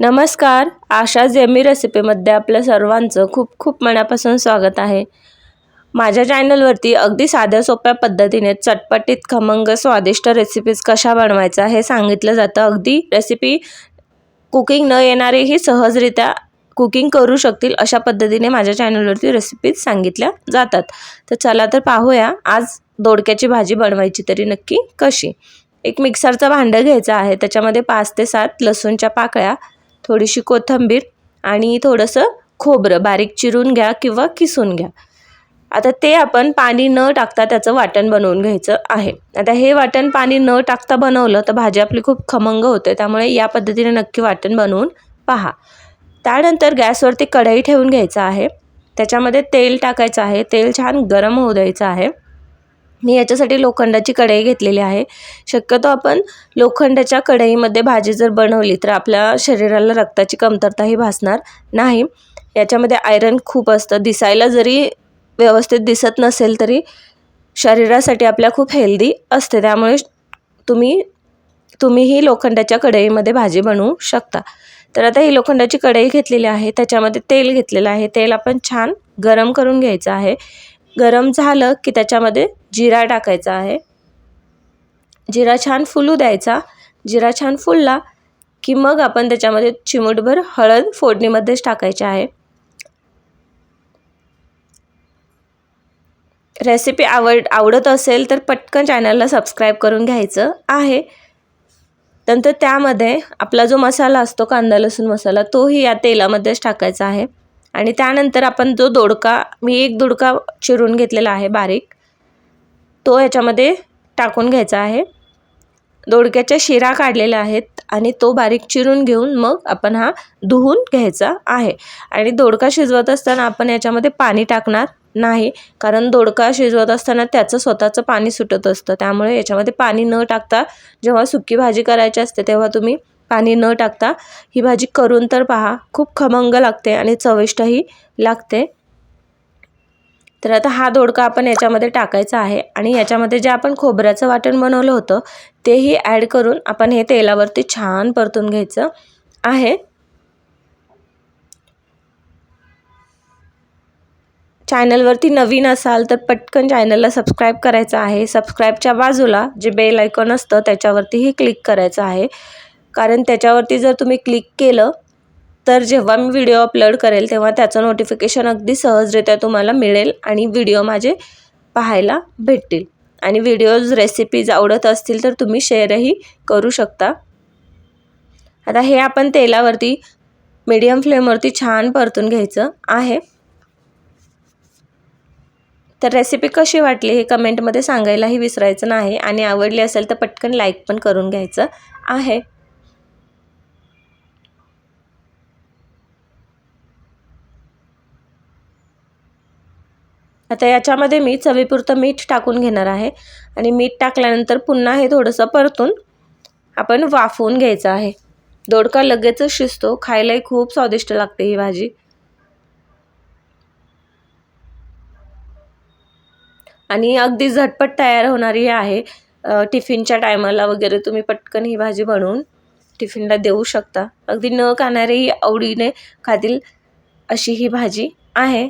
नमस्कार. आशा जेमी रेसिपीमध्ये आपल्या सर्वांचं खूप खूप मनापासून स्वागत आहे. माझ्या चॅनलवरती अगदी साध्या सोप्या पद्धतीने चटपटीत खमंग स्वादिष्ट रेसिपीज कशा बनवायचा हे सांगितलं जातं. अगदी रेसिपी कुकिंग न येणारेही सहजरित्या कुकिंग करू शकतील अशा पद्धतीने माझ्या चॅनलवरती रेसिपीज सांगितल्या जातात. तर चला तर पाहूया आज दोडक्याची भाजी बनवायची तरी नक्की कशी? एक मिक्सरचं भांडं घ्यायचं आहे त्याच्यामध्ये पाच ते सात लसूणच्या पाकळ्या थोडीशी कोथिंबीर आणि थोडंसं खोबरं बारीक चिरून घ्या किंवा किसून घ्या. आता ते आपण पाणी न टाकता त्याचं वाटण बनवून घ्यायचं आहे. आता हे वाटण पाणी न टाकता बनवलं तर भाजी आपली खूप खमंग होते त्यामुळे या पद्धतीने नक्की वाटण बनवून पहा. त्यानंतर गॅसवरती कढई ठेवून घ्यायचं आहे. त्याच्यामध्ये तेल टाकायचं आहे. तेल छान गरम होऊ द्यायचं आहे. मी याच्यासाठी लोखंडाची कढई घेतलेली आहे. शक्यतो आपण लोखंडाच्या कढईमध्ये भाजी जर बनवली तर आपल्या शरीराला रक्ताची कमतरताही भासणार नाही. याच्यामध्ये आयरन खूप असतं. दिसायला जरी व्यवस्थित दिसत नसेल तरी शरीरासाठी आपल्या खूप हेल्दी असते. त्यामुळे तुम्ही तुम्हीही लोखंडाच्या कढईमध्ये भाजी बनवू शकता. तर आता ही लोखंडाची कढई घेतलेली आहे. त्याच्यामध्ये तेल घेतलेलं आहे. तेल आपण छान गरम करून घ्यायचं आहे. गरम झालं की त्याच्यामध्ये जिरा टाकायचा आहे. जिरा छान फुलू द्यायचा. जिरा छान फुलला की मग आपण त्याच्यामध्ये चिमूटभर हळद फोडणीमध्येच टाकायची आहे. रेसिपी आवड आवडत असेल तर पटकन चॅनलला सबस्क्राईब करून घ्यायचं आहे. नंतर त्यामध्ये आपला जो मसाला असतो कांदा लसूण मसाला तोही या तेलामध्येच टाकायचा आहे. आणि त्यानंतर आपण जो दोडका मी एक दोडका चिरून घेतलेला आहे बारीक तो याच्यामध्ये टाकून घ्यायचा आहे. दोडक्याच्या शिरा काढलेल्या आहेत आणि तो बारीक चिरून घेऊन मग आपण हा धुवून घ्यायचा आहे. आणि दोडका शिजवत असताना आपण याच्यामध्ये पाणी टाकणार नाही कारण दोडका शिजवत असताना त्याचं स्वतःचं पाणी सुटत असतं. त्यामुळे याच्यामध्ये पाणी न टाकता जेव्हा सुकी भाजी करायची असते तेव्हा तुम्ही पाणी न टाकता ही भाजी करून तर पहा खूप खमंग लागते आणि चविष्टही लागते. तर आता हा दोडका आपण याच्यामध्ये टाकायचा आहे आणि याच्यामध्ये जे आपण खोबऱ्याचं वाटण बनवलं होतं तेही ॲड करून आपण हे तेलावरती छान परतून घ्यायचं आहे. चॅनलवरती नवीन असाल तर पटकन चॅनलला सबस्क्राईब करायचं आहे. सबस्क्राईबच्या बाजूला जे बेल आयकॉन असतं त्याच्यावरतीही क्लिक करायचं आहे. कारण त्याच्यावरती जर तुम्ही क्लिक केलं तर जेव्हा मी व्हिडिओ अपलोड करेल तेव्हा त्याचं नोटिफिकेशन अगदी सहजरित्या तुम्हाला मिळेल आणि व्हिडिओ माझे पाहायला भेटतील. आणि व्हिडिओज रेसिपीज आवडत असतील तर तुम्ही शेअरही करू शकता. आता हे आपण तेलावरती मीडियम फ्लेमवरती छान परतून घ्यायचं आहे. तर रेसिपी कशी वाटली हे कमेंटमध्ये सांगायलाही विसरायचं नाही. आणि आवडली असेल तर पटकन लाईक पण करून घ्यायचं आहे. आता याच्यामध्ये मी चवीपुरतं मीठ टाकून घेणार आहे. आणि मीठ टाकल्यानंतर पुन्हा हे थोडंसं परतून आपण वाफवून घ्यायचं आहे. दोडका लगेचच शिजतो. खायलाही खूप स्वादिष्ट लागते ही भाजी. आणि अगदी झटपट तयार होणारी आहे. टिफिनच्या टायमाला वगैरे तुम्ही पटकन ही भाजी बनवून टिफिनला देऊ शकता. अगदी न खाणारेही आवडीने खातील अशी ही भाजी आहे.